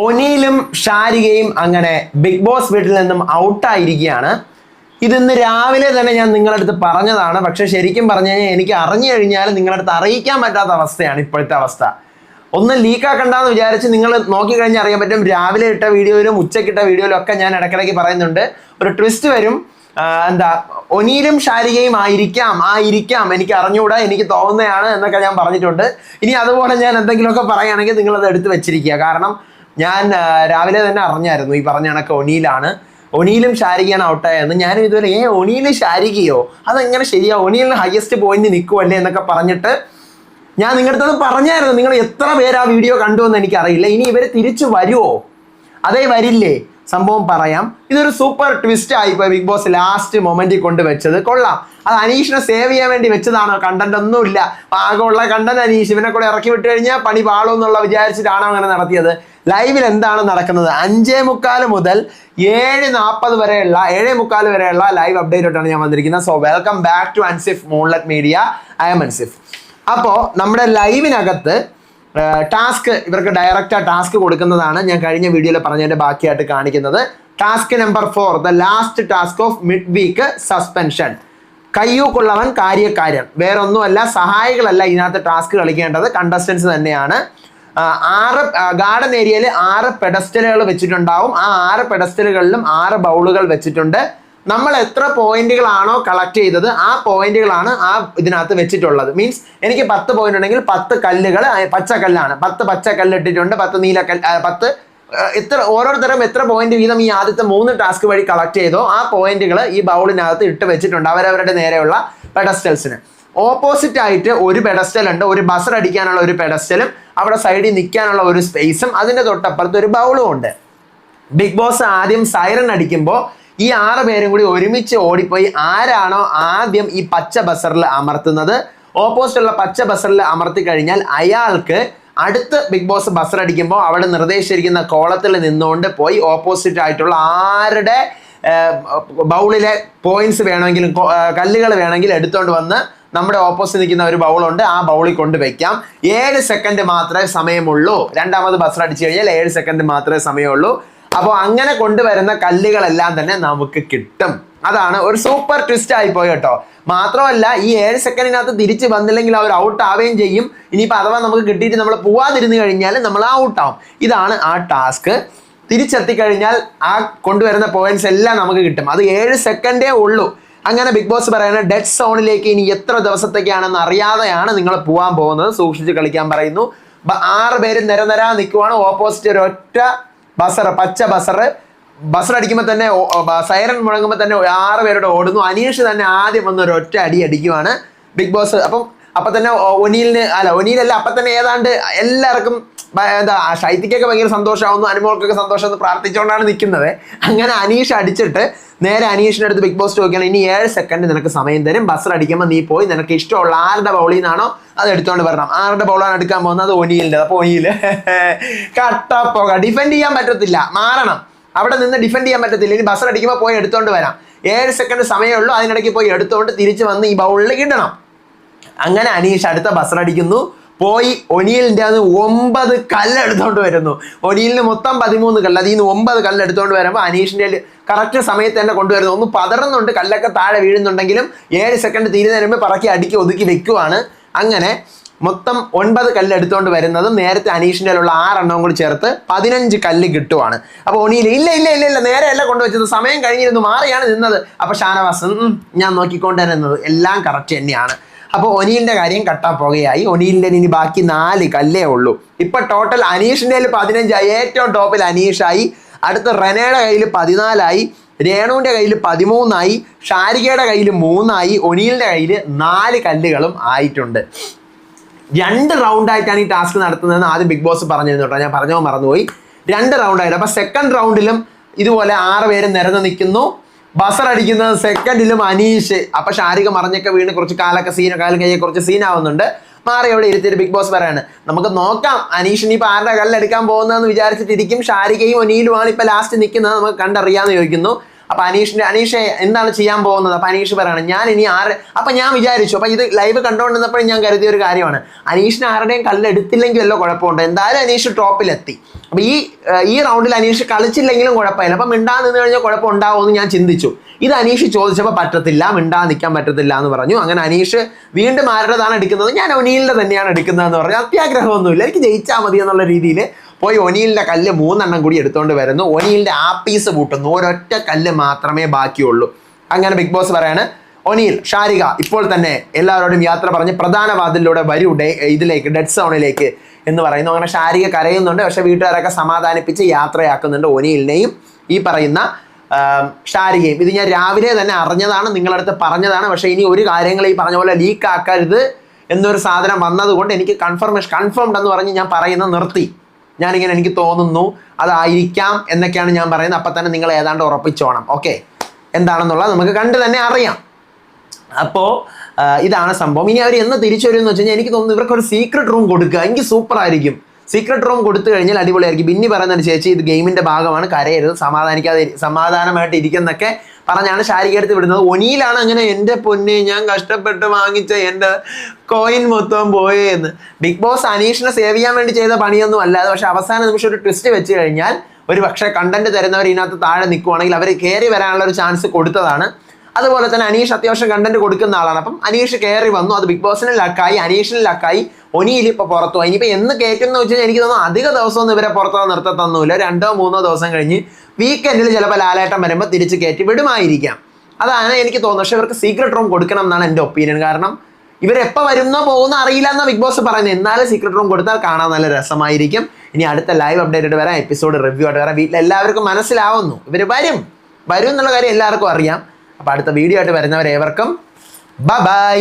ഒനിയിലും ഷാരികയും അങ്ങനെ big boss വീട്ടിൽ നിന്നും ഔട്ടായിരിക്കുകയാണ്. ഇതിന്ന് രാവിലെ തന്നെ ഞാൻ നിങ്ങളുടെ അടുത്ത് പറഞ്ഞതാണ്. പക്ഷെ ശരിക്കും പറഞ്ഞു കഴിഞ്ഞാൽ എനിക്ക് അറിഞ്ഞു കഴിഞ്ഞാൽ നിങ്ങളുടെ അടുത്ത് അറിയിക്കാൻ പറ്റാത്ത അവസ്ഥയാണ് ഇപ്പോഴത്തെ അവസ്ഥ. ഒന്ന് ലീക്കാക്കണ്ടെന്ന് വിചാരിച്ച് നിങ്ങൾ നോക്കിക്കഴിഞ്ഞാൽ അറിയാൻ പറ്റും. രാവിലെ ഇട്ട വീഡിയോയിലും ഉച്ചക്കിട്ട വീഡിയോയിലും ഒക്കെ ഞാൻ ഇടയ്ക്കിടയ്ക്ക് പറയുന്നുണ്ട്. ഒരു ട്വിസ്റ്റ് വരും. എന്താ ഒനീലും ഷാരികയും ആയിരിക്കാം ആയിരിക്കാം. എനിക്ക് അറിഞ്ഞുകൂടാ എനിക്ക് തോന്നുന്നതാണ് എന്നൊക്കെ ഞാൻ പറഞ്ഞിട്ടുണ്ട്. ഇനി അതുപോലെ ഞാൻ എന്തെങ്കിലുമൊക്കെ പറയുകയാണെങ്കിൽ നിങ്ങളത് എടുത്ത് വെച്ചിരിക്കുക. കാരണം ഞാൻ രാവിലെ തന്നെ അറിഞ്ഞായിരുന്നു ഈ പറഞ്ഞ കണക്ക് ഒനിയിലാണ് ഒനിയിലും ഷാരികയാണ് ഔട്ടായെന്ന് ഞാനും ഇതുവരെ ഏ ഒനിയിലും ഷാരികയോ അതെങ്ങനെ ശരിയാ? ഒനിയിലും ഹയസ്റ്റ് പോയിന്റ് നിൽക്കുമല്ലേ എന്നൊക്കെ പറഞ്ഞിട്ട് ഞാൻ നിങ്ങളുടെ അടുത്ത് പറഞ്ഞായിരുന്നു. നിങ്ങൾ എത്ര പേര് ആ വീഡിയോ കണ്ടു എന്ന് എനിക്കറിയില്ല. ഇനി ഇവർ തിരിച്ചു വരുമോ അതേ വരില്ലേ? സംഭവം പറയാം. ഇതൊരു സൂപ്പർ ട്വിസ്റ്റ് ആയി ആയിപ്പോയി ബിഗ് ബോസ് ലാസ്റ്റ് മൊമെന്റിൽ കൊണ്ട് വെച്ചത്. കൊള്ളാം. അത് അനീഷിനെ സേവ് ചെയ്യാൻ വേണ്ടി വെച്ചതാണോ? കണ്ടന്റ് ഒന്നുമില്ല. ആകെയുള്ള കണ്ടന്റ് അനീഷ്. ഇവനെ കൂടെ ഇറക്കി വിട്ട് കഴിഞ്ഞാൽ പണി പാളോ എന്നുള്ള വിചാരിച്ചിട്ടാണോ അങ്ങനെ നടത്തിയത്? ലൈവിൽ എന്താണ് നടക്കുന്നത്? അഞ്ചേ മുക്കാൽ മുതൽ ഏഴ് നാൽപ്പത് വരെയുള്ള ഏഴേ മുക്കാൽ വരെയുള്ള ലൈവ് അപ്ഡേറ്റ് ആയിട്ടാണ് ഞാൻ വന്നിരിക്കുന്നത്. So welcome back to Ansif Moonlet media I'm Ansif അപ്പോൾ നമ്മുടെ ലൈവിനകത്ത് ടാസ്ക് ഇവർക്ക് ഡയറക്റ്റ് ടാസ്ക് കൊടുക്കുന്നതാണ് ഞാൻ കഴിഞ്ഞ വീഡിയോയിൽ പറഞ്ഞതിന്റെ ബാക്കിയായിട്ട് കാണിക്കുന്നത്. Task number four the last task of mid week suspension കയ്യൂക്കുള്ളവൻ കാര്യക്കാരൻ. വേറൊന്നുമല്ല സഹായികളല്ല ഇതിനകത്ത് ടാസ്ക് കളിക്കേണ്ടത്. കണ്ടസ്റ്റൻസ് തന്നെയാണ്. ആറ് ഗാർഡൻ ഏരിയയിൽ ആറ് പെഡസ്റ്റലുകൾ വെച്ചിട്ടുണ്ടാവും. ആ ആറ് പെഡസ്റ്റലുകളിലും ആറ് ബൗളുകൾ വെച്ചിട്ടുണ്ട്. നമ്മൾ എത്ര പോയിന്റുകളാണോ കളക്ട് ചെയ്തത് ആ പോയിന്റുകളാണ് ആ ഇതിനകത്ത് വെച്ചിട്ടുള്ളത്. മീൻസ് എനിക്ക് പത്ത് പോയിന്റ് ഉണ്ടെങ്കിൽ പത്ത് കല്ലുകൾ പച്ചക്കല്ലാണ്. പത്ത് പച്ചക്കല്ല് ഇട്ടിട്ടുണ്ട് പത്ത് നീലക്കല്ല് പത്ത് എത്ര ഓരോരുത്തരും എത്ര പോയിന്റ് വീതം ഈ ആദ്യത്തെ മൂന്ന് ടാസ്ക് വഴി കളക്ട് ചെയ്തോ ആ പോയിന്റുകൾ ഈ ബൗളിനകത്ത് ഇട്ട് വെച്ചിട്ടുണ്ട് അവരവരുടെ നേരെയുള്ള പെഡസ്റ്റൽസിന് ഓപ്പോസിറ്റ് ആയിട്ട് ഒരു പെഡസ്റ്റൽ ഉണ്ട് ഒരു ബസർ അടിക്കാനുള്ള ഒരു പെഡസ്റ്റലും അവിടെ സൈഡിൽ നിൽക്കാനുള്ള ഒരു സ്പേസും അതിന്റെ തൊട്ടപ്പുറത്ത് ഒരു ബൗളും ഉണ്ട് ബിഗ് ബോസ് ആദ്യം സൈറൺ അടിക്കുമ്പോൾ ഈ ആറ് പേരും കൂടി ഒരുമിച്ച് ഓടിപ്പോയി ആരാണോ ആദ്യം ഈ പച്ച ബസറിൽ അമർത്തുന്നത് ഓപ്പോസിറ്റുള്ള പച്ച ബസറിൽ അമർത്തി കഴിഞ്ഞാൽ അയാൾക്ക് അടുത്ത് ബിഗ് ബോസ് ബസർ അടിക്കുമ്പോൾ അവിടെ നിർദ്ദേശിച്ചിരിക്കുന്ന കോളത്തിൽ നിന്നുകൊണ്ട് പോയി ഓപ്പോസിറ്റ് ആയിട്ടുള്ള ആരുടെ ബൗളിലെ പോയിന്റ്സ് വേണമെങ്കിലും കല്ലുകൾ വേണമെങ്കിലും എടുത്തുകൊണ്ട് വന്ന് നമ്മുടെ ഓപ്പോസിറ്റ് നിൽക്കുന്ന ഒരു ബൗളുണ്ട്. ആ ബൗളിൽ കൊണ്ട് വെക്കാം. ഏഴ് സെക്കൻഡ് മാത്രമേ സമയമുള്ളൂ. രണ്ടാമത് ബസർ അടിച്ചു കഴിഞ്ഞാൽ ഏഴ് സെക്കൻഡ് മാത്രമേ സമയമുള്ളൂ. അപ്പോൾ അങ്ങനെ കൊണ്ടുവരുന്ന കല്ലുകളെല്ലാം തന്നെ നമുക്ക് കിട്ടും. അതാണ് ഒരു സൂപ്പർ ട്വിസ്റ്റ് ആയിപ്പോയി പോയി കേട്ടോ. മാത്രമല്ല ഈ ഏഴ് സെക്കൻഡിനകത്ത് തിരിച്ച് വന്നില്ലെങ്കിൽ അവർ ഔട്ട് ആവുകയും ചെയ്യും. ഇനിയിപ്പോൾ അഥവാ നമുക്ക് കിട്ടിയിട്ട് നമ്മൾ പോവാതിരുന്ന് കഴിഞ്ഞാൽ നമ്മൾ ഔട്ട് ആവും. ഇതാണ് ആ ടാസ്ക് തിരിച്ചെത്തിക്കഴിഞ്ഞാൽ ആ കൊണ്ടുവരുന്ന പോയിന്റ്സ് എല്ലാം നമുക്ക് കിട്ടും. അത് ഏഴ് സെക്കൻഡേ ഉള്ളൂ. അങ്ങനെ ബിഗ് ബോസ് പറയുന്നത് ഡെഡ് സോണിലേക്ക് ഇനി എത്ര ദിവസത്തേക്കാണെന്ന് അറിയാതെയാണ് നിങ്ങൾ പോകാൻ പോകുന്നത്. സൂക്ഷിച്ച് കളിക്കാൻ പറയുന്നു. ആറ് പേര് നിരനിരാ നിൽക്കുവാണ് ഓപ്പോസിറ്റ് ഒരു ഒറ്റ ബസർ പച്ച ബസർ ബസർ അടിക്കുമ്പോൾ തന്നെ സൈറൺ മുഴങ്ങുമ്പോൾ തന്നെ ആറ് പേരോട് ഓടുന്നു. അനീഷ് തന്നെ ആദ്യം വന്ന് ഒരു ഒറ്റ അടി അടിക്കുവാണ് ബിഗ് ബോസ് അപ്പം അപ്പൊ തന്നെ ഒനീലിന് അല്ല ഒനീലല്ല അപ്പൊ തന്നെ ഏതാണ്ട് എല്ലാവർക്കും എന്താ ഷൈത്തിക്കൊക്കെ ഭയങ്കര സന്തോഷമാവുന്നു അനുമോൾക്കൊക്കെ സന്തോഷം എന്ന് പ്രാർത്ഥിച്ചുകൊണ്ടാണ് നിൽക്കുന്നത്. അങ്ങനെ അനീഷ് അടിച്ചിട്ട് നേരെ അനീഷിന്റെ അടുത്ത് ബിഗ് ബോസ് ചോദിക്കുകയാണ് ഇനി ഏഴ് സെക്കൻഡ് നിനക്ക് സമയം തരും ബസർ അടിക്കുമ്പോൾ നീ പോയി നിനക്ക് ഇഷ്ടമുള്ള ആരുടെ ബൗളിൽ നിന്നാണോ അത് എടുത്തുകൊണ്ട് വരണം. ആരുടെ ബൗളാണ് എടുക്കാൻ പോകുന്നത്? അത് ഒനിയിലിന്റെ അപ്പൊ ഒനിയിൽ കട്ടപ്പോക. ഡിഫെൻഡ് ചെയ്യാൻ പറ്റത്തില്ല മാറണം. അവിടെ നിന്ന് ഡിഫെൻഡ് ചെയ്യാൻ പറ്റത്തില്ല. ഇനി ബസർ അടിക്കുമ്പോൾ പോയി എടുത്തുകൊണ്ട് വരാം. ഏഴ് സെക്കൻഡ് സമയമുള്ളൂ അതിനിടയ്ക്ക് പോയി എടുത്തുകൊണ്ട് തിരിച്ച് വന്ന് ഈ ബൗളിൽ ഇടണം അങ്ങനെ അനീഷ് അടുത്ത ബസ് അടിക്കുന്നു പോയി ഒനിയലിന്റെ അത് ഒമ്പത് കല്ലെടുത്തോണ്ട് വരുന്നു. ഒനിയലിന് മൊത്തം പതിമൂന്ന് കല്ല്. അതിൽ നിന്ന് ഒമ്പത് കല്ലെടുത്തോണ്ട് വരുമ്പോൾ അനീഷിന്റെ കറക്റ്റ് സമയത്ത് തന്നെ കൊണ്ടുവരുന്നു. ഒന്ന് പതറുന്നുണ്ട് കല്ലൊക്കെ താഴെ വീഴുന്നുണ്ടെങ്കിലും ഏഴ് സെക്കൻഡ് തീരുന്ന വരുമ്പോൾ പറക്കി അടുക്കി ഒതുക്കി വെക്കുവാണ്. അങ്ങനെ മൊത്തം ഒൻപത് കല്ല് എടുത്തുകൊണ്ട് വരുന്നത് നേരത്തെ അനീഷിന്റെ ഉള്ള ആറെണ്ണവും കൂടി ചേർത്ത് പതിനഞ്ച് കല്ല് കിട്ടുവാണ്. അപ്പോൾ ഒനിയിൽ ഇല്ല ഇല്ല ഇല്ല ഇല്ല നേരെ അല്ല കൊണ്ടുവച്ചത്. സമയം കഴിഞ്ഞിരുന്നു മാറിയാണ് നിന്നത്. അപ്പോൾ ഷാനവാസ് ഞാൻ നോക്കിക്കൊണ്ടിരുന്നത് എല്ലാം കറക്റ്റ് തന്നെയാണ്. അപ്പോൾ ഒനീലിന്റെ കാര്യം കട്ടാൻ പോകുകയായി ഒനീലിന്റെ ഇനി ബാക്കി നാല് കല്ലേ ഉള്ളൂ. ഇപ്പൊ ടോട്ടൽ അനീഷിന്റെ കയ്യിൽ പതിനഞ്ചായി. ഏറ്റവും ടോപ്പിൽ അനീഷായി. അടുത്ത റെനയുടെ കയ്യിൽ പതിനാലായി. രേണുവിന്റെ കയ്യിൽ പതിമൂന്നായി. ഷാരികയുടെ കയ്യിൽ മൂന്നായി. ഒനീലിന്റെ കയ്യിൽ നാല് കല്ലുകളും ആയിട്ടുണ്ട്. രണ്ട് റൗണ്ടായിട്ടാണ് ഈ ടാസ്ക് നടത്തുന്നതെന്ന് ആദ്യം ബിഗ് ബോസ് പറഞ്ഞിരുന്നു കേട്ടോ. ഞാൻ പറഞ്ഞോ മറന്നുപോയി. രണ്ട് റൗണ്ടായിട്ട് അപ്പൊ സെക്കൻഡ് റൗണ്ടിലും ഇതുപോലെ ആറ് പേര് നിരന്ന് നിൽക്കുന്നു. ബസർ അടിക്കുന്നത് സെക്കൻഡിലും അനീഷ്. അപ്പൊ ഷാരിക മറിഞ്ഞൊക്കെ വീണ് കുറച്ച് കാലൊക്കെ സീനോ കാലം കയ്യെ കുറച്ച് സീനാവുന്നുണ്ട് മാറി അവിടെ ഇരുത്തിയിട്ട് ബിഗ് ബോസ് പറയാണ്. നമുക്ക് നോക്കാം അനീഷ് ഇനിയിപ്പോൾ ആരുടെ കല്ലെടുക്കാൻ പോകുന്നതെന്ന് വിചാരിച്ചിട്ടിരിക്കും. ഷാരികയും ഒനീലുമാണ് ഇപ്പൊ ലാസ്റ്റ് നിൽക്കുന്നത്. നമുക്ക് കണ്ടറിയാന്ന് ചോദിക്കുന്നു. അപ്പൊ അനീഷിന്റെ അനീഷെ എന്താണ് ചെയ്യാൻ പോകുന്നത്? അപ്പൊ അനീഷ് പറയണം ഞാൻ ഇനി ആര് അപ്പൊ ഞാൻ വിചാരിച്ചു അപ്പൊ ഇത് ലൈവ് കണ്ടുകൊണ്ടിരുന്നപ്പോഴും ഞാൻ കരുതിയ ഒരു കാര്യമാണ്. അനീഷിന് ആരുടെയും കല്ലെടുത്തില്ലെങ്കിൽ വല്ല കുഴപ്പമുണ്ട്. എന്തായാലും അനീഷ് ടോപ്പിലെത്തി അപ്പൊ ഈ ഈ റൗണ്ടിൽ അനീഷ് കളിച്ചില്ലെങ്കിലും കുഴപ്പമില്ല. അപ്പൊ മിണ്ടാ നിന്ന് കഴിഞ്ഞാൽ കുഴപ്പം ഉണ്ടാവുമെന്ന് ഞാൻ ചിന്തിച്ചു. ഇത് അനീഷ് ചോദിച്ചപ്പോൾ പറ്റത്തില്ല മിണ്ടാ നിൽക്കാൻ പറ്റത്തില്ല എന്ന് പറഞ്ഞു. അങ്ങനെ അനീഷ് വീണ്ടും ആരുടേതാണ് എടുക്കുന്നത്? ഞാൻ ഒനീലിന്റെ തന്നെയാണ് എടുക്കുന്നതെന്ന് പറഞ്ഞു. അത്യാഗ്രഹമൊന്നുമില്ല. എനിക്ക് ജയിച്ചാൽ മതി എന്നുള്ള രീതിയിൽ പോയി ഒനിയിലിന്റെ കല്ല് മൂന്നെണ്ണം കൂടി എടുത്തുകൊണ്ട് വരുന്നു. ഒനീലിന്റെ ആപ്പീസ് പൂട്ടുന്നു. ഒരൊറ്റ കല്ല് മാത്രമേ ബാക്കിയുള്ളൂ. അങ്ങനെ ബിഗ് ബോസ് പറയാണ് ഒനിയിൽ ഷാരിക ഇപ്പോൾ തന്നെ എല്ലാവരോടും യാത്ര പറഞ്ഞ് പ്രധാന വാതിലിലൂടെ വരൂ. ഇതിലേക്ക് ഡെഡ് സോണിലേക്ക് എന്ന് പറയുന്നു. അങ്ങനെ ഷാരിക കരയുന്നുണ്ട്. പക്ഷെ വീട്ടുകാരൊക്കെ സമാധാനിപ്പിച്ച് യാത്രയാക്കുന്നുണ്ട് ഒനിയിലിനെയും ഈ പറയുന്ന ഷാരികയും. ഇത് ഞാൻ രാവിലെ തന്നെ അറിഞ്ഞതാണ് നിങ്ങളടുത്ത് പറഞ്ഞതാണ്. പക്ഷെ ഇനി ഒരു കാര്യങ്ങൾ ഈ പറഞ്ഞ പോലെ ലീക്ക് ആക്കരുത് എന്നൊരു സാധനം വന്നതുകൊണ്ട് എനിക്ക് കൺഫർമേഷൻ കൺഫേംഡ് എന്ന് പറഞ്ഞ് ഞാൻ പറയുന്നത് നിർത്തി. ഞാനിങ്ങനെ എനിക്ക് തോന്നുന്നു അതായിരിക്കാം എന്നൊക്കെയാണ് ഞാൻ പറയുന്നത്. അപ്പം തന്നെ നിങ്ങൾ ഏതാണ്ട് ഉറപ്പിച്ചോണം. ഓക്കെ എന്താണെന്നുള്ളത് നമുക്ക് കണ്ട് തന്നെ അറിയാം. അപ്പോൾ ഇതാണ് സംഭവം. ഇനി അവർ എന്ന് തിരിച്ചു വരും എന്ന് വെച്ച് കഴിഞ്ഞാൽ എനിക്ക് തോന്നുന്നു ഇവർക്ക് ഒരു സീക്രട്ട് റൂം കൊടുക്കുക. എനിക്ക് സൂപ്പർ ആയിരിക്കും. സീക്രട്ട് റൂം കൊടുത്തു കഴിഞ്ഞാൽ അടിപൊളിയായിരിക്കും. ബിന്നി പറയുന്നതിന് ചേച്ചി ഇത് ഗെയിമിന്റെ ഭാഗമാണ്. കരയരുത്. സമാധാനിക്കാതെ സമാധാനമായിട്ട് ഇരിക്കുന്നൊക്കെ പറഞ്ഞാണ് ശാരിക എടുത്ത് വിടുന്നത്. ഒനിയിലാണ് അങ്ങനെ എന്റെ പൊന്നെ ഞാൻ കഷ്ടപ്പെട്ട് വാങ്ങിച്ച എന്റെ കോയിൻ മൊത്തം പോയെന്ന്. ബിഗ് ബോസ് അനീഷിനെ സേവ് ചെയ്യാൻ വേണ്ടി ചെയ്ത പണിയൊന്നും അല്ലാതെ പക്ഷെ അവസാന നിമിഷം ഒരു ട്വിസ്റ്റ് വെച്ച് കഴിഞ്ഞാൽ ഒരു പക്ഷേ കണ്ടന്റ് തരുന്നവർ ഇതിനകത്ത് താഴെ നിൽക്കുവാണെങ്കിൽ അവർ കയറി വരാനുള്ള ഒരു ചാൻസ് കൊടുത്തതാണ്. അതുപോലെ തന്നെ അനീഷ് അത്യാവശ്യം കണ്ടന്റ് കൊടുക്കുന്ന ആളാണ്. അപ്പം അനീഷ് കയറി വന്നു. അത് ബിഗ് ബോസിന് ലക്കായി അനീഷിന് ലക്കായി. ഒനിയിൽ ഇപ്പൊ പുറത്തു പോയി. ഇനിയിപ്പോ എന്ന് കേൾക്കുന്ന വെച്ച് കഴിഞ്ഞാൽ എനിക്ക് തോന്നുന്നു അധിക ദിവസമൊന്നും ഇവരെ പുറത്തോ നിർത്തത്തൊന്നുമില്ല രണ്ടോ മൂന്നോ ദിവസം കഴിഞ്ഞ് വീക്കെൻഡിൽ ചിലപ്പോൾ ലാലേട്ടം വരുമ്പോൾ തിരിച്ച് കയറ്റി വിടുമായിരിക്കാം. അതാണ് എനിക്ക് തോന്നുന്നത്. പക്ഷെ ഇവർക്ക് സീക്രട്ട് റൂം കൊടുക്കണം എന്നാണ് എന്റെ ഒപ്പീനിയൻ കാരണം ഇവരെപ്പോൾ വരുന്നോ പോകുന്നോ അറിയില്ല എന്നാ ബിഗ് ബോസ് പറയുന്നത്. എന്നാലും സീക്രട്ട് റൂം കൊടുത്താൽ കാണാൻ നല്ല രസമായിരിക്കും. ഇനി അടുത്ത ലൈവ് അപ്ഡേറ്റ് വരാം. എപ്പിസോഡ് റിവ്യൂ ആയിട്ട് വരാം. വീട്ടിൽ എല്ലാവർക്കും മനസ്സിലാവുന്നു. ഇവർ വരും. വരും എന്നുള്ള കാര്യം എല്ലാവർക്കും അറിയാം. അപ്പോൾ അടുത്ത വീഡിയോ ആയിട്ട് വരുന്നവരേവർക്കും ബൈ